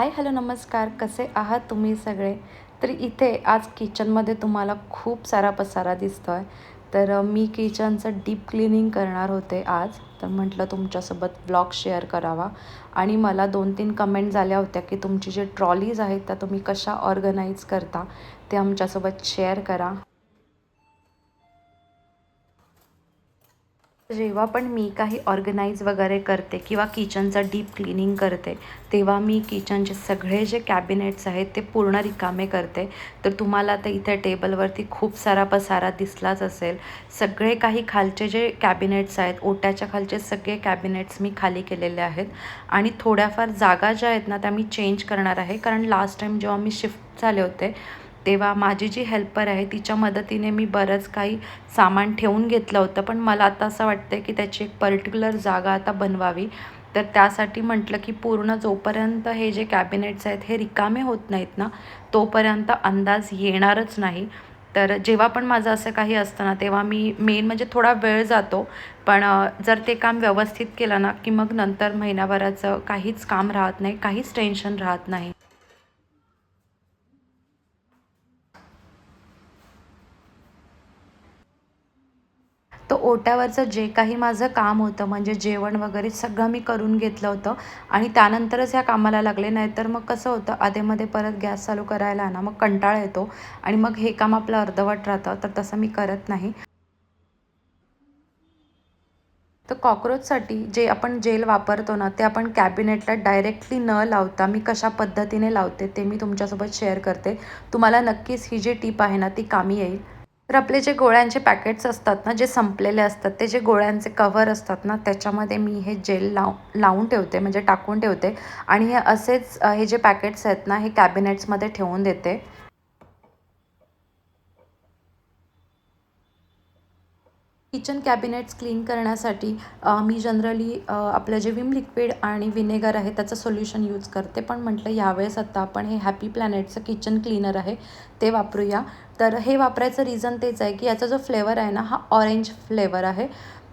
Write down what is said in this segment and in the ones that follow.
Hi hello नमस्कार. कसे आहात तुम्ही सगळे? तर इथे आज किचनमध्ये तुम्हाला खूप सारा पसारा दिसतो आहे तर मी किचनचं डीप क्लिनिंग करणार होते आज. तर म्हटलं तुमच्यासोबत ब्लॉग शेअर करावा. आणि मला दोन तीन कमेंट झाल्या होत्या की तुमची जे ट्रॉलीज आहेत त्या तुम्ही कशा ऑर्गनाईज करता ते आमच्यासोबत शेअर करा. जेव्हा पण मी काही ऑर्गनाईज वगैरे करते किंवा किचनचं डीप क्लिनिंग करते तेव्हा मी किचनचे सगळे जे कॅबिनेट्स आहेत ते पूर्ण रिकामे करते. तर तुम्हाला तर इथे टेबलवरती खूप सारा पसारा दिसलाच असेल. सगळे काही खालचे जे कॅबिनेट्स आहेत ओट्याच्या खालचे सगळे कॅबिनेट्स मी खाली केलेले आहेत. आणि थोड्याफार जागा ज्या आहेत ना त्या मी चेंज करणार आहे. कारण लास्ट टाईम जेव्हा मी शिफ्ट झाले होते तेव्हा माझी जी हेल्पर आहे तिच्या मदतीने मी बरंच काही सामान ठेवून घेतलं होतं. पण मला आता असं वाटतं की त्याची एक पर्टिक्युलर जागा आता बनवावी. तर त्यासाठी म्हटलं की पूर्ण जोपर्यंत हे जे कॅबिनेट्स आहेत हे रिकामे होत नाहीत ना तोपर्यंत अंदाज येणारच नाही. तर जेव्हा पण माझं असं काही असतं ना तेव्हा मी मेन म्हणजे थोडा वेळ जातो. पण जर ते काम व्यवस्थित केलं ना की मग नंतर महिनाभराचं काहीच काम राहत नाही काहीच टेन्शन राहत नाही. तर ओट्यावरचं जे काही माझं काम होतं म्हणजे जेवण वगैरे सगळं मी करून घेतलं होतं आणि त्यानंतरच ह्या कामाला लागले. नाही तर मग कसं होतं आधेमध्ये परत गॅस चालू करायला ना मग कंटाळा येतो आणि मग हे काम आपलं अर्धवट राहतं तर तसं मी करत नाही. तर कॉक्रोचसाठी जे आपण जेल वापरतो ना ते आपण कॅबिनेटला डायरेक्टली न लावता मी कशा पद्धतीने लावते ते मी तुमच्यासोबत शेअर करते. तुम्हाला नक्कीच ही जी टीप आहे ना ती कामी येईल. तर आपले जे गोळ्यांचे पॅकेट्स असतात ना जे संपलेले असतात ते जे गोळ्यांचे कव्हर असतात ना त्याच्यामध्ये मी हे जेल लाव लावून ठेवते म्हणजे टाकून ठेवते. आणि हे असेच हे जे पॅकेट्स आहेत ना हे कॅबिनेट्समध्ये ठेवून देते. किचन कॅबिनेट्स क्लीन करण्यासाठी मी जनरली आपलं जे विम लिक्विड आणि विनेगर आहे त्याचं सोल्युशन यूज करते. पण म्हटलं यावेळेस आता आपण हे हॅपी प्लॅनेटचं किचन क्लीनर आहे ते वापरूया. तर हे वापरायचं रिझन तेच आहे की याचा जो फ्लेवर आहे ना हा ऑरेंज फ्लेवर आहे.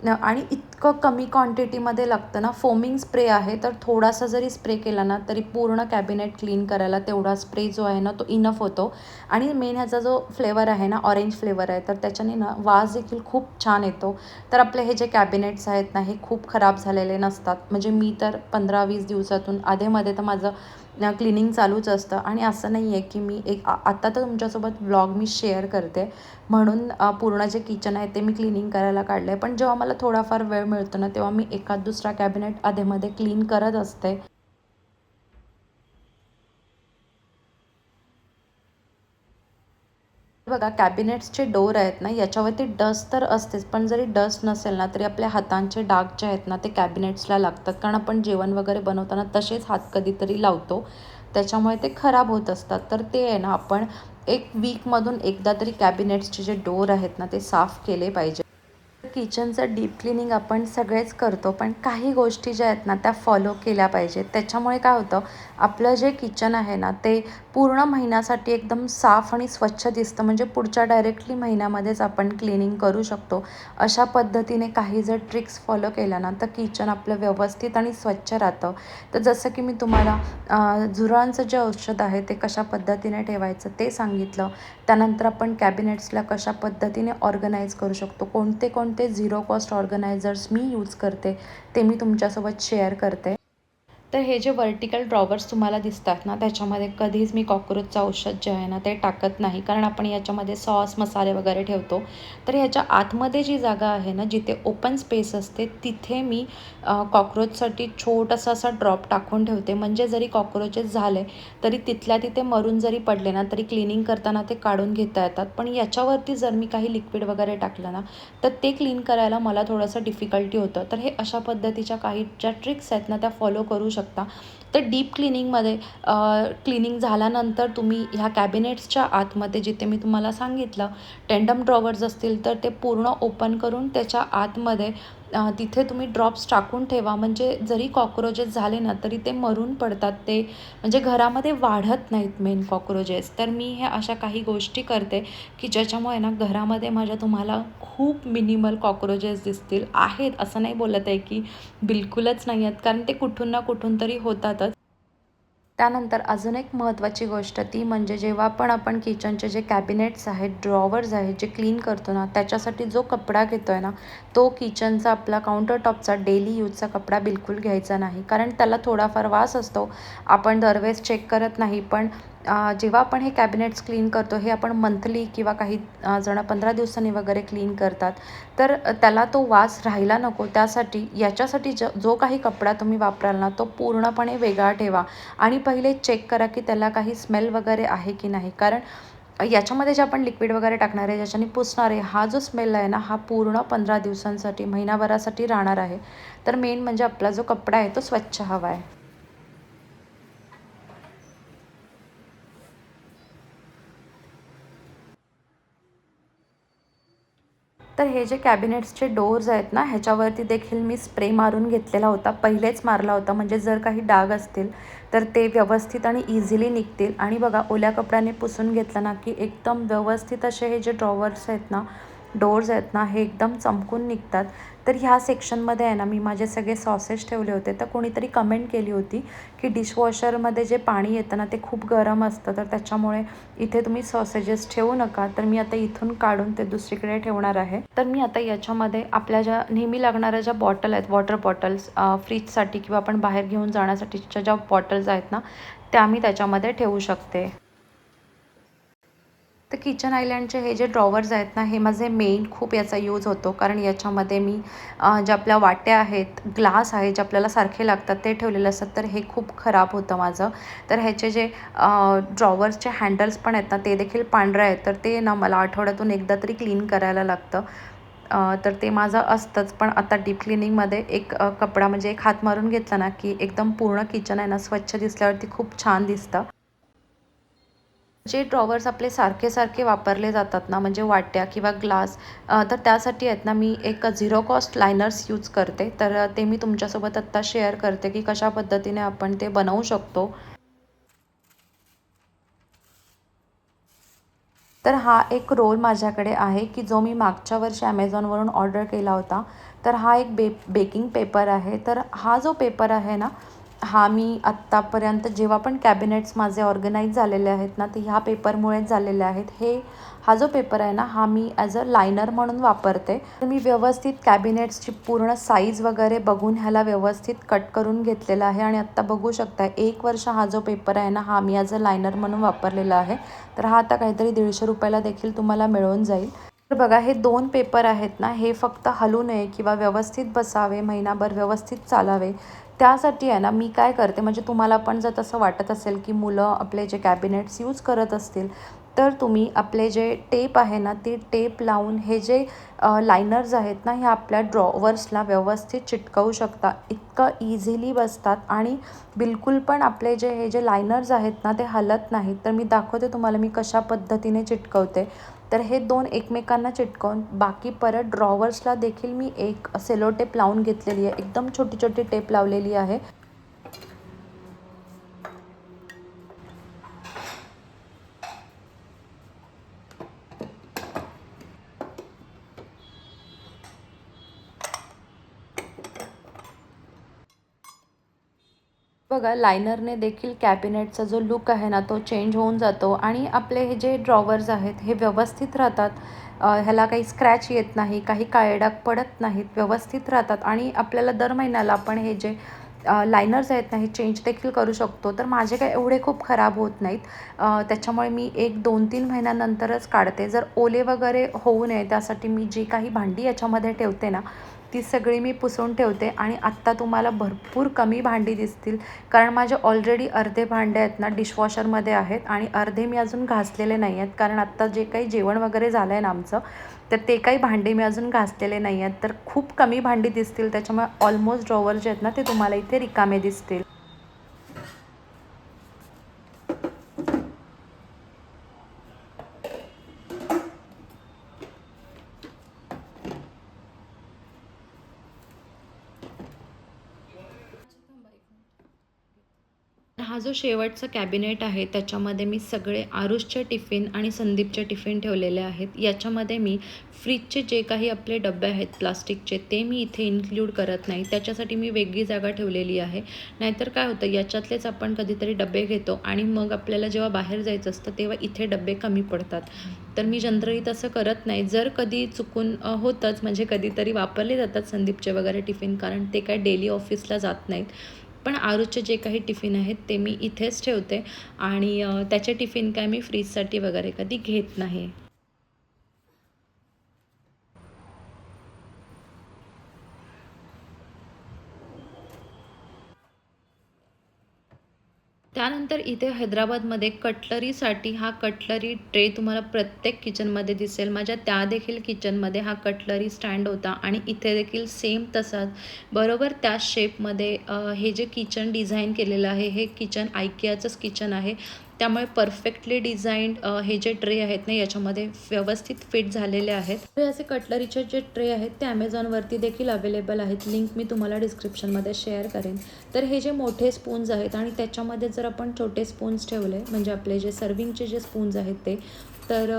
न- आणि इतकं कमी क्वांटिटीमध्ये लागतं ना फोमिंग स्प्रे आहे तर थोडासा जरी स्प्रे केला ना तरी पूर्ण कॅबिनेट क्लीन करायला तेवढा स्प्रे जो आहे ना तो इनफ होतो. आणि मेन ह्याचा जो फ्लेवर आहे ना ऑरेंज फ्लेवर आहे तर त्याच्याने ना वास देखील खूप छान येतो. तर आपले हे जे कॅबिनेट्स आहेत ना हे खूप खराब झालेले नसतात. म्हणजे मी तर पंधरा वीस दिवसातून आधेमध्ये तर माझं क्लिनिंग चालूच असतं. आणि असं नाही आहे की मी एक आत्ता तर तुमच्यासोबत ब्लॉग मी शेअर करते. म्हणून पूर्ण जे किचन आहे ते मी क्लिनिंग करायला काढलं आहे पण जेव्हा मला थोडाफार वेळ मिळतो ना तेव्हा मी एखाद दुसरा कॅबिनेट आधेमध्ये क्लीन करत असते. बघा कॅबिनेट्सचे डोर आहेत ना याच्यावरती डस्ट तर असतेच पण जरी डस्ट नसेल ना तरी आपल्या हातांचे डाग जे आहेत ना ते कॅबिनेट्सला लागतात. कारण आपण जेवण वगैरे बनवताना तसेच हात कधीतरी लावतो. त्याच्यामुळे ते खराब होत असतात. तर ते आहे ना आपण एक वीकमधून एकदा तरी कॅबिनेट्सचे जे डोर आहेत ना ते साफ केले पाहिजे. किचनचं डीप क्लिनिंग आपण सगळेच करतो पण काही गोष्टी ज्या आहेत ना त्या फॉलो केल्या पाहिजेत. त्याच्यामुळे काय होतं आपलं जे किचन आहे ना ते पूर्ण महिन्यासाठी एकदम साफ आणि स्वच्छ दिसतं. म्हणजे पुढच्या डायरेक्टली महिन्यामध्येच आपण क्लिनिंग करू शकतो. अशा पद्धतीने काही जर ट्रिक्स फॉलो केल्या ना तर किचन आपलं व्यवस्थित आणि स्वच्छ राहतं. तर जसं की मी तुम्हाला झुरळांचं जे औषध आहे ते कशा पद्धतीने ठेवायचं ते सांगितलं. त्यानंतर आपण कॅबिनेट्सला कशा पद्धतीने ऑर्गनाईज करू शकतो कोणते कोणते झिरो कॉस्ट ऑर्गनायझर्स मी यूज करते. ते मी तुमच्यासोबत शेअर करते. तर हे जे वर्टिकल ड्रॉवर्स तुम्हाला दिसतात ना त्याच्यामध्ये कधीच मी कॉक्रोचचं औषध जे आहे ना ते टाकत नाही. कारण आपण याच्यामध्ये सॉस मसाले वगैरे ठेवतो. तर ह्याच्या आतमध्ये जी जागा आहे ना जिथे ओपन स्पेस असते तिथे मी कॉक्रोचसाठी छोटासा असा ड्रॉप टाकून ठेवते. म्हणजे जरी कॉक्रोचेस झाले तरी तिथल्या तिथे मरून जरी पडले ना तरी क्लिनिंग करताना ते काढून घेता येतात. पण याच्यावरती जर मी काही लिक्विड वगैरे टाकलं ना तर ते क्लीन करायला मला थोडंसं डिफिकल्टी होतं. तर हे अशा पद्धतीच्या काही ज्या ट्रिक्स आहेत ना त्या फॉलो करू शकतो. तर डीप क्लिनिंगमध्ये क्लिनिंग झाल्यानंतर तुम्ही ह्या कॅबिनेट्सच्या आतमध्ये जिथे मी तुम्हाला सांगितलं टेंडम ड्रॉवर्स असतील तर ते पूर्ण ओपन करून त्याच्या आतमध्ये तिथे तुम्ही ड्रॉप्स टाकून ठेवा. म्हणजे जरी कॉक्रोचेस झाले ना तरी ते मरून पडतात. ते म्हणजे घरामध्ये वाढत नाहीत मेन कॉक्रोचेस तर मी ह्या अशा काही गोष्टी करते की ज्याच्यामुळे ना घरामध्ये माझ्या तुम्हाला खूप मिनिमल कॉक्रोचेस दिसतील. आहेत. असं नाही बोलत आहे की बिलकुलच नाही आहेत. कारण ते कुठून ना कुठून तरी होतातच. त्यानंतर अजून एक महत्त्वाची गोष्ट ती म्हणजे जेव्हा पण आपण किचनचे जे कॅबिनेट्स आहेत ड्रॉवर्स आहेत जे क्लीन करतो ना त्याच्यासाठी जो कपडा घेतो आहे ना तो किचनचा आपला काउंटर टॉपचा डेली यूजचा कपडा बिलकुल घ्यायचा नाही. कारण त्याला थोडाफार वास असतो. आपण दरवेळेस चेक करत नाही पण जेव्हा आपण हे कॅबिनेट्स क्लीन करतो हे आपण मंथली किंवा काही जण पंधरा दिवसांनी वगैरे क्लीन करतात तर त्याला तो वास राहायला नको. त्यासाठी याच्यासाठी ज जो काही कपडा तुम्ही वापराल ना तो पूर्णपणे वेगळा ठेवा. आणि पहिले चेक करा की त्याला काही स्मेल वगैरे आहे की नाही. कारण याच्यामध्ये जे आपण लिक्विड वगैरे टाकणार आहे ज्याच्याने पुसणार आहे हा जो स्मेल आहे ना हा पूर्ण पंधरा दिवसांसाठी महिनाभरासाठी राहणार आहे. तर मेन म्हणजे आपला जो कपडा आहे तो स्वच्छ हवा आहे तर हे जे कॅबिनेट्सचे डोअर्स आहेत ना ह्याच्यावरती देखील मी स्प्रे मारून घेतलेला होता. पहिलेच मारला होता. म्हणजे जर काही डाग असतील तर ते व्यवस्थित आणि इझिली निघतील. आणि बघा ओल्या कपड्याने पुसून घेतलं ना की एकदम व्यवस्थित असे हे जे ड्रॉवर्स आहेत ना डोअर्स आहेत ना हे एकदम चमकून निघतात. तर ह्या सेक्शनमध्ये आहे ना मी माझे सगळे सॉसेस ठेवले होते. तर कोणीतरी कमेंट केली होती की डिशवॉशरमध्ये जे पाणी येतं ना ते खूप गरम असतं. तर त्याच्यामुळे इथे तुम्ही सॉसेजेस ठेवू नका. तर मी आता इथून काढून ते दुसरीकडे ठेवणार आहे. तर मी आता याच्यामध्ये आपल्या ज्या नेहमी लागणाऱ्या ज्या बॉटल आहेत वॉटर बॉटल्स फ्रीजसाठी किंवा आपण बाहेर घेऊन जाण्यासाठीच्या ज्या बॉटल्स आहेत ना त्या मी त्याच्यामध्ये ठेवू शकते. तर किचन आयलँडचे हे जे ड्रॉवर्स आहेत ना हे माझे मेन खूप याचा यूज होतो. कारण याच्यामध्ये मी ज्या आपल्या वाट्या आहेत ग्लास आहे जे आपल्याला सारखे लागतात ते ठेवलेले असतात. तर हे खूप खराब होतं माझं. तर ह्याचे जे ड्रॉवर्सचे हँडल्स पण आहेत ना ते देखील पांढरे आहेत. तर ते ना मला आठवड्यातून एकदा तरी क्लीन करायला लागतं. तर ते माझं असतंच. पण आता डीप क्लिनिंगमध्ये एक कपडा म्हणजे एक हात मारून घेतला ना की एकदम पूर्ण किचन आहे ना स्वच्छ दिसल्यावरती खूप छान दिसतं. जे ड्रॉवर्स आपले सारखे सारखे वापरले जातात ना म्हणजे वाट्या किंवा ग्लास तर त्यासाठी आहेत ना मी एक झिरो कॉस्ट लायनर्स यूज करते. तर ते मी तुमच्यासोबत आत्ता शेअर करते की कशा पद्धतीने आपण ते बनवू शकतो. तर हा एक रोल माझ्याकडे आहे की जो मी मागच्या वर्षी ॲमेझॉनवरून ऑर्डर केला होता. तर हा एक बे बेकिंग पेपर आहे. तर हा जो पेपर आहे ना हा मी आत्तापर्यंत जेव्हा पण कॅबिनेट्स माझे ऑर्गनाईज झालेले आहेत ना ते ह्या पेपरमुळेच झालेले आहेत. हे हा जो पेपर आहे ना हा मी ॲज अ लायनर म्हणून वापरते. तर मी व्यवस्थित कॅबिनेट्सची पूर्ण साईज वगैरे बघून ह्याला व्यवस्थित कट करून घेतलेला आहे. आणि आत्ता बघू शकता एक वर्ष हा जो पेपर आहे ना हा मी ॲज अ लायनर म्हणून वापरलेला आहे. तर हा आता काहीतरी दीडशे रुपयाला देखील तुम्हाला मिळून जाईल. तर बघा हे दोन पेपर आहेत ना हे फक्त हलू नये किंवा व्यवस्थित बसावे महिनाभर व्यवस्थित चालावे. त्यासाठी आहे ना मी काय करते म्हणजे तुम्हाला पण जर तसं वाटत असेल की मुलं आपले जे कॅबिनेट्स यूज करत असतील तर तुम्ही आपले जे टेप आहे ना ती टेप लावून हे जे लायनर्स आहेत ना हे आपल्या ड्रॉवर्सला व्यवस्थित चिटकवू शकता. इतकं इझिली बसतात आणि बिलकुल पण आपले जे हे जे लायनर्स आहेत ना ते हलत नाहीत. तर मी दाखवते तुम्हाला मी कशा पद्धतीने चिटकवते. तर हे दोन एकमेकांना चिटकवून बाकी परत ड्रॉवर्सला देखील मी एक सेलो टेप लावून घेतलेली आहे. एकदम छोटी छोटी टेप लावलेली आहे. बघा लायनरने देखील कॅबिनेटचा जो लुक आहे ना तो चेंज होऊन जातो. आणि आपले हे जे ड्रॉवर्स आहेत हे व्यवस्थित राहतात. ह्याला काही स्क्रॅच येत नाही काही काळे पडत नाहीत व्यवस्थित राहतात. आणि आपल्याला दर महिन्याला आपण हे जे लायनर्स आहेत ना हे चेंज देखील करू शकतो. तर माझे काय एवढे खूप खराब होत नाहीत. त्याच्यामुळे मी एक दोन तीन महिन्यानंतरच काढते. जर ओले वगैरे होऊ नये त्यासाठी मी जी काही भांडी याच्यामध्ये ठेवते ना ती सगळी मी पुसून ठेवते आणि आत्ता तुम्हाला भरपूर कमी भांडी दिसतील. कारण माझे ऑलरेडी अर्धे भांडे आहेत ना डिशवॉशरमध्ये आहेत आणि अर्धे मी अजून घासलेले नाही आहेत. कारण आत्ता जे काही जेवण वगैरे झालं आहे ना आमचं तर ते काही भांडे मी अजून घासलेले नाही आहेत. तर खूप कमी भांडी दिसतील त्याच्यामुळे ऑलमोस्ट ड्रॉवर जे आहेत ना ते तुम्हाला इथे रिकामे दिसतील. जो शेवटचा कॅबिनेट आहे त्याच्यामध्ये मी सगळे आरुषचे टिफिन आणि संदीपचे टिफिन ठेवलेले आहेत. याच्यामध्ये मी फ्रीजचे जे काही आपले डबे आहेत प्लास्टिकचे ते मी इथे इन्क्ल्यूड करत नाही. त्याच्यासाठी मी वेगळी जागा ठेवलेली आहे. नाहीतर काय होतं याच्यातलेच आपण कधीतरी डबे घेतो आणि मग आपल्याला जेव्हा बाहेर जायचं असतं तेव्हा इथे डबे कमी पडतात. तर मी जनरली तसं करत नाही. जर कधी चुकून होतंच म्हणजे कधीतरी वापरले जातात संदीपचे वगैरे टिफिन कारण ते काय डेली ऑफिसला जात नाहीत. पण आरूचे जे काही टिफिन आहेत ते मी इथेच ठेवते आणि त्याचे टिफिन काय मी फ्रीजसाठी वगैरे कधी घेत नाही. त्यानंतर इथे हैदराबादमध्ये कटलरीसाठी हा कटलरी ट्रे तुम्हाला प्रत्येक किचनमध्ये दिसेल. माझ्या त्या देखील किचनमध्ये हा कटलरी स्टँड होता आणि इथे देखील सेम तसाच. बरोबर त्याच शेपमध्ये हे जे किचन डिझाईन केलेलं आहे हे किचन आयकियाचंच किचन आहे. त्यामुळे परफेक्टली डिझाईन्ड हे जे ट्रे आहेत ना याच्यामध्ये व्यवस्थित फिट झालेले आहेत. हे असे कटलरीचे जे ट्रे आहेत ते ॲमेझॉनवरती देखील अवेलेबल आहेत. लिंक मी तुम्हाला डिस्क्रिप्शनमध्ये शेअर करेन. तर हे जे मोठे स्पून्स आहेत आणि त्याच्यामध्ये जर आपण छोटे स्पून्स ठेवले म्हणजे आपले जे सर्विंगचे जे स्पून्स आहेत ते तर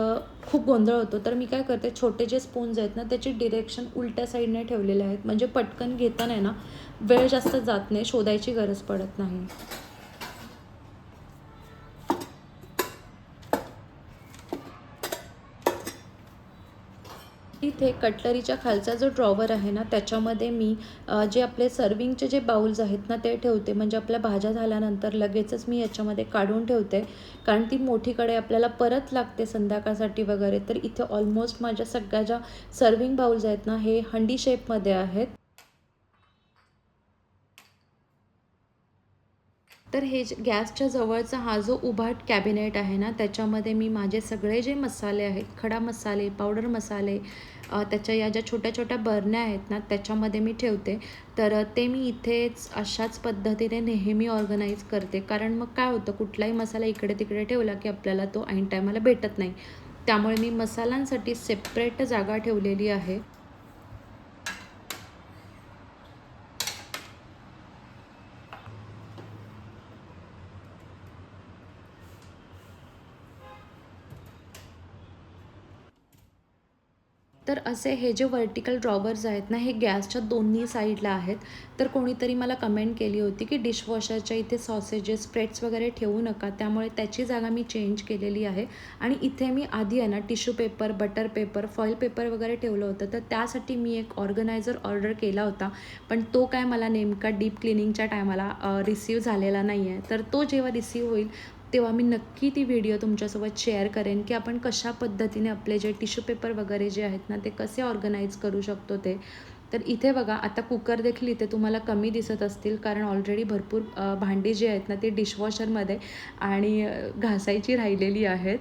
खूप गोंधळ होतो. तर मी काय करते छोटे जे स्पून्स आहेत ना त्याची डिरेक्शन उलट्या साईडने ठेवलेले आहेत. म्हणजे पटकन घेताना आहे ना वेळ जास्त जात नाही शोधायची गरज पडत नाही. इथे कटलरीच्या खालचा जो ड्रॉवर आहे ना त्याच्यामध्ये मी जे आपले सर्विंगचे जे बाउल्स आहेत ना ते ठेवते. म्हणजे आपल्या भाज्या झाल्यानंतर लगेचच मी याच्यामध्ये काढून ठेवते. कारण ती मोठीकडे आपल्याला परत लागते संध्याकाळसाठी वगैरे. तर इथे ऑलमोस्ट माझ्या सगळ्या ज्या सर्विंग बाउल्स आहेत ना हे हंडी शेपमध्ये आहेत. तर हे जे गॅसच्या जवळचा हा जो उभा कॅबिनेट आहे ना त्याच्यामध्ये मी माझे सगळे जे मसाले आहेत खडा मसाले पावडर मसाले त्याच्या या ज्या छोट्या छोट्या बरण्या आहेत ना त्याच्यामध्ये मी ठेवते. तर ते मी इथेच अशाच पद्धतीने नेहमी ऑर्गनाईज करते. कारण मग काय होतं कुठलाही मसाला इकडे तिकडे ठेवला की आपल्याला तो ऐन टायमाला भेटत नाही. त्यामुळे मी मसाल्यांसाठी सेपरेट जागा ठेवलेली आहे. तर असे हे जे व्हर्टिकल ड्रॉवर्स आहेत ना हे गॅसच्या दोन्ही साईडला आहेत. तर कोणीतरी मला कमेंट केली होती की डिशवॉशरच्या इथे सॉसेजेस स्प्रेड्स वगैरे ठेवू नका. त्यामुळे त्याची जागा मी चेंज केलेली आहे. आणि इथे मी आधी आहे ना tissue paper butter paper foil paper वगैरे ठेवलं होतं. तर त्यासाठी मी एक ऑर्गनायझर ऑर्डर केला होता. पण तो काय मला नेमका डीप क्लिनिंगच्या टायमाला रिसीव झालेला नाही आहे तर तो जेव्हा रिसीव होईल तेव्हा मी नक्की ती व्हिडिओ तुमच्यासोबत शेअर करेन की आपण कशा पद्धतीने आपले जे टिश्यू पेपर वगैरे जे आहेत ना ते कसे ऑर्गनाईज करू शकतो ते. तर इथे बघा आता कुकर देखील इथे तुम्हाला कमी दिसत असतील कारण ऑलरेडी भरपूर भांडी जी आहेत ना ती डिशवॉशरमध्ये आणि घासायची राहिलेली आहेत.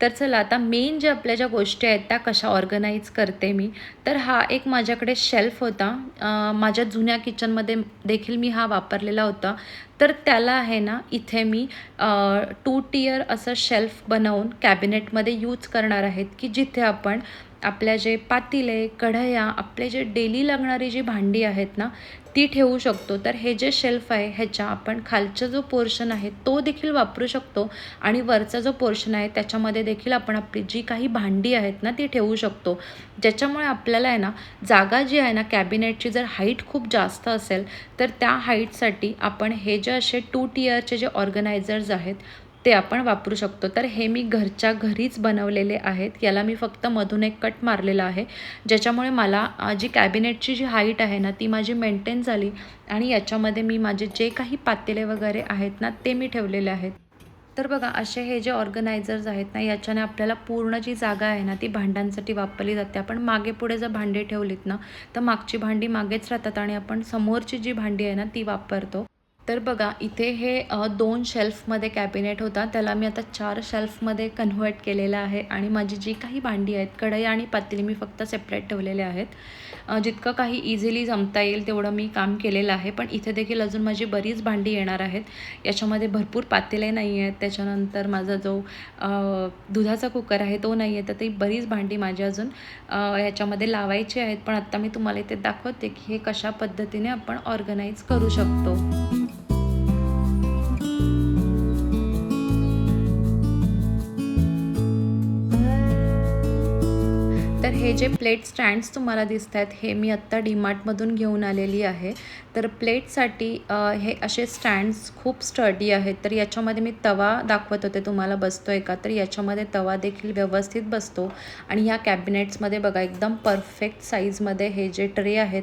तर चला आता मेन जे आपल्या ज्या गोष्टी आहेत त्या कशा ऑर्गनाईज करते मी तर हा एक माझ्याकडे शेल्फ होता. माझ्या जुन्या किचनमध्ये देखील मी हा वापरलेला होता. तर त्याला आहे ना इथे मी टू टियर असं शेल्फ बनवून कॅबिनेटमध्ये यूज करणार आहेत की जिथे आपण आपल्या जे पातीले कढया आपले जे डेली लागणारी जी भांडी आहेत ना ती ठेवू शकतो. तर हे जे शेल्फ आहे ह्याच्या आपण खालचा जो पोर्शन आहे तो देखील वापरू शकतो. आणि वरचा जो पोर्शन आहे त्याच्यामध्ये देखील आपण आपली जी काही भांडी आहेत ना ती ठेवू शकतो. ज्याच्यामुळे आपल्याला आहे ना जागा जी आहे ना कॅबिनेटची जर हाईट खूप जास्त असेल तर त्या हाईटसाठी आपण हे जे असे टू टीयरचे जे ऑर्गनायझर्स आहेत ते आपण वापरू शकतो. तर हे मी घरच्या घरीच बनवलेले आहेत. याला मी फक्त मधून एक कट मारलेला आहे. ज्याच्यामुळे मला जी कॅबिनेटची जी हाईट आहे ना ती माझी मेंटेन झाली आणि याच्यामध्ये मी माझे जे काही पातेले वगैरे आहेत ना ते मी ठेवलेले आहेत. तर बघा असे हे जे ऑर्गनायझर्स आहेत ना याच्याने आपल्याला पूर्ण जी जागा आहे ना ती भांड्यांसाठी वापरली जाते. आपण मागे पुढे जर भांडी ठेवलीत ना तर मागची भांडी मागेच राहतात आणि आपण समोरची जी भांडी आहे ना ती वापरतो. तर बघा इथे हे दोन शेल्फमध्ये कॅबिनेट होता. त्याला मी आता चार शेल्फमध्ये कन्व्हर्ट केलेलं आहे आणि माझी जी काही भांडी आहेत कढई आणि पातेली मी फक्त सेपरेट ठेवलेले आहेत. जितकं काही इझिली जमता येईल तेवढं मी काम केलेलं आहे पण इथे देखील अजून माझी बरीच भांडी येणार आहेत. याच्यामध्ये भरपूर पातेले नाही आहेत. त्याच्यानंतर माझा जो दुधाचा कुकर आहे तो नाही आहे तर ती बरीच भांडी माझी अजून याच्यामध्ये लावायची आहेत. पण आत्ता मी तुम्हाला इथे दाखवते की हे कशा पद्धतीने आपण ऑर्गनाईज करू शकतो. तर हे जे प्लेट स्टँड्स तुम्हाला दिसत आहेत हे मी आत्ता डीमार्टमधून घेऊन आलेली आहे. तर प्लेटसाठी हे असे स्टँड्स खूप स्टडी आहेत. तर याच्यामध्ये मी तवा दाखवत होते तुम्हाला बसतो आहे का? तर याच्यामध्ये तवा देखील व्यवस्थित बसतो. आणि ह्या कॅबिनेट्समध्ये बघा एकदम परफेक्ट साईजमध्ये हे जे ट्रे आहेत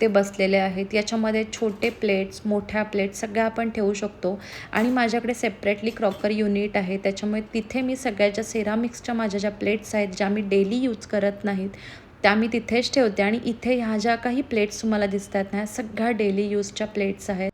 ते बसलेले आहेत. याच्यामध्ये छोटे प्लेट्स मोठ्या प्लेट्स सगळ्या आपण ठेवू शकतो. आणि माझ्याकडे सेपरेटली क्रॉकर युनिट आहे. त्याच्यामुळे तिथे मी सगळ्याच्या सेरामिक्सच्या माझ्या ज्या प्लेट्स आहेत ज्या मी डेली यूज करत नाहीत त्या मी तिथेच ठेवते. आणि इथे ह्या ज्या काही प्लेट्स तुम्हाला दिसतात ना सगळ्या डेली यूजच्या प्लेट्स आहेत.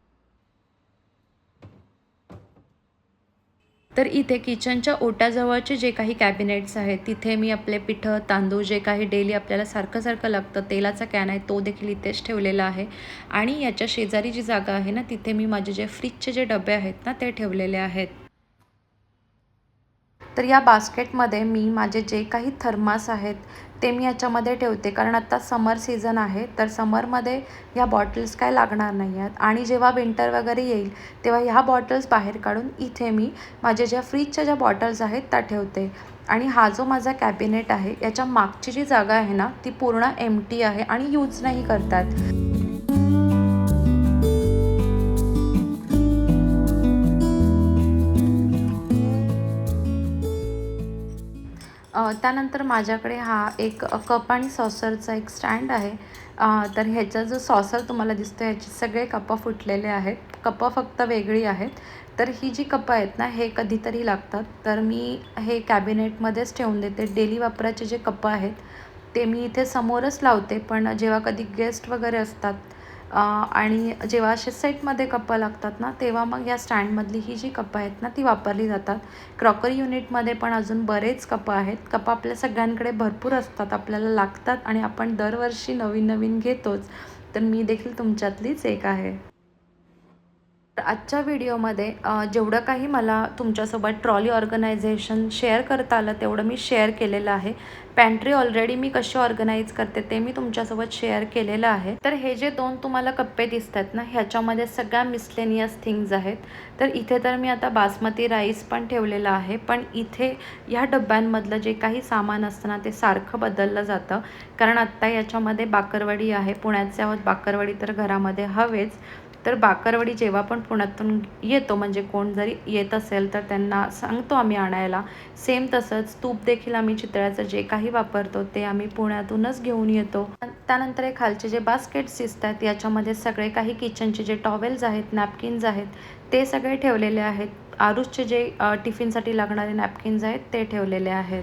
तर इथे किचनच्या ओट्याजवळचे जे काही कॅबिनेट्स आहेत तिथे मी आपले पिठं तांदूळ जे काही डेली आपल्याला सारखं सारखं लागतं तेलाचा कॅन आहे तो देखील इथेच ठेवलेला आहे. आणि याच्या शेजारी जी जागा आहे ना तिथे मी माझे जे फ्रीजचे जे डबे आहेत ना ते ठेवलेले आहेत. तर या बास्केटमध्ये मी माझे जे काही थर्मास आहेत ते मी याच्यामध्ये ठेवते. कारण आत्ता समर सीझन आहे तर समरमध्ये ह्या बॉटल्स काय लागणार नाही आहेत. आणि जेव्हा विंटर वगैरे येईल तेव्हा ह्या बॉटल्स बाहेर काढून इथे मी माझ्या ज्या फ्रीजच्या ज्या बॉटल्स आहेत त्या ठेवते. आणि हा जो माझा कॅबिनेट आहे याच्या मागची जी जागा आहे ना ती पूर्ण एम टी आहे आणि यूज नाही करतात. त्यानंतर माझ्याकडे हा एक कप आणि सॉसरचा एक स्टँड आहे. तर ह्याचा जो सॉसर तुम्हाला दिसतो ह्याचे सगळे कपं फुटलेले आहेत. कपं फक्त वेगळी आहेत. तर ही जी कपं आहेत ना हे कधीतरी लागतात. तर मी हे कॅबिनेटमध्येच ठेवून देते. डेली वापराचे जे कपं आहेत ते मी इथे समोरच लावते. पण जेव्हा कधी गेस्ट वगैरे असतात आणि जेव्हा असे सेटमध्ये कप्पं लागतात ना तेव्हा मग या स्टँडमधली ही जी कप्पं आहेत ना ती वापरली जातात. क्रॉकरी युनिटमध्ये पण अजून बरेच कप्पं आहेत. कप्पं आपल्या सगळ्यांकडे भरपूर असतात आपल्याला लागतात आणि आपण दरवर्षी नवीन नवीन घेतोच. तर मी देखील तुमच्यातलीच एक आहे. तर आजच्या व्हिडिओमध्ये जेवढं काही मला तुमच्यासोबत ट्रॉली ऑर्गनायझेशन शेअर करता आलं तेवढं मी शेअर केलेलं आहे. पॅन्ट्री ऑलरेडी मी कशी ऑर्गनाईज करते ते मी तुमच्यासोबत शेअर केलेलं आहे. तर हे जे दोन तुम्हाला कप्पे दिसत आहेत ना ह्याच्यामध्ये सगळ्या मिसलेनियस थिंग्ज आहेत. तर इथे तर मी आता बासमती राईस पण ठेवलेला आहे पण इथे ह्या डब्यांमधलं जे काही सामान असतं ना ते सारखं बदललं जातं. कारण आत्ता याच्यामध्ये बाकरवडी आहे पुण्याचे आहोत बाकरवडी तर घरामध्ये हवेच. तर बाकरवडी जेव्हा पण पुण्यातून येतो म्हणजे कोण जरी येत असेल तर त्यांना सांगतो आम्ही आणायला. सेम तसंच तूप देखील आम्ही चितळ्याचं जे काही वापरतो ते आम्ही पुण्यातूनच घेऊन येतो. त्यानंतर हे खालचे जे बास्केट्स दिसतात याच्यामध्ये सगळे काही किचनचे जे टॉवेल्स आहेत नॅपकिन्स आहेत ते सगळे ठेवलेले आहेत. आरुषचे जे टिफिनसाठी लागणारे नॅपकिन्स आहेत ते ठेवलेले आहेत.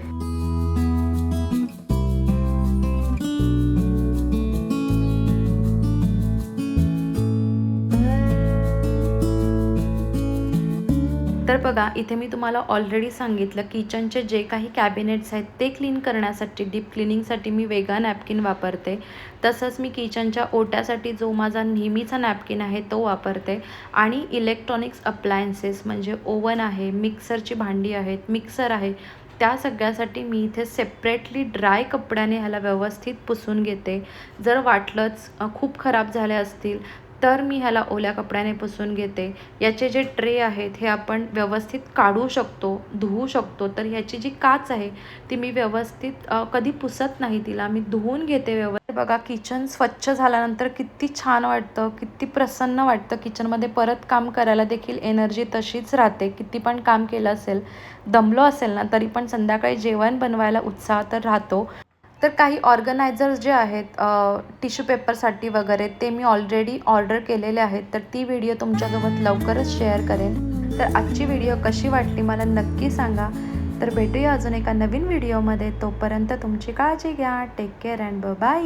तर बघा इथे मी तुम्हाला ऑलरेडी सांगितलं किचनचे जे काही कॅबिनेट्स आहेत ते क्लीन करण्यासाठी डीप क्लिनिंगसाठी मी वेगळा नॅपकिन वापरते. तसंच मी किचनच्या ओट्यासाठी जो माझा नेहमीचा नॅपकिन आहे तो वापरते. आणि इलेक्ट्रॉनिक्स अप्लायन्सेस म्हणजे ओवन आहे मिक्सरची भांडी आहेत मिक्सर आहे त्या सगळ्यासाठी मी इथे सेपरेटली ड्राय कपड्याने ह्याला व्यवस्थित पुसून घेते. जर वाटलंच खूप खराब झाले असतील तर मी ह्याला ओल्या कपड्याने पुसून घेते. याचे जे ट्रे आहेत हे आपण व्यवस्थित काढू शकतो धुवू शकतो. तर ह्याची जी काच आहे ती मी व्यवस्थित कधी पुसत नाही तिला. मी धुवून घेते व्यवस्थित. बघा किचन स्वच्छ झाल्यानंतर किती छान वाटतं किती प्रसन्न वाटतं. किचनमध्ये परत काम करायला देखील एनर्जी तशीच राहते. किती पण काम केलं असेल दमलो असेल ना तरी पण संध्याकाळी जेवण बनवायला उत्साह तर राहतो. तर काही ऑर्गनायझर्स जे आहेत टिश्यू पेपरसाठी वगैरे ते मी ऑलरेडी ऑर्डर केलेले आहेत. तर ती व्हिडिओ तुमच्यासोबत लवकरच शेअर करेन. तर आजची व्हिडिओ कशी वाटली मला नक्की सांगा. तर भेटूया अजून एका नवीन व्हिडिओमध्ये. तोपर्यंत तुमची काळजी घ्या. Take care and bye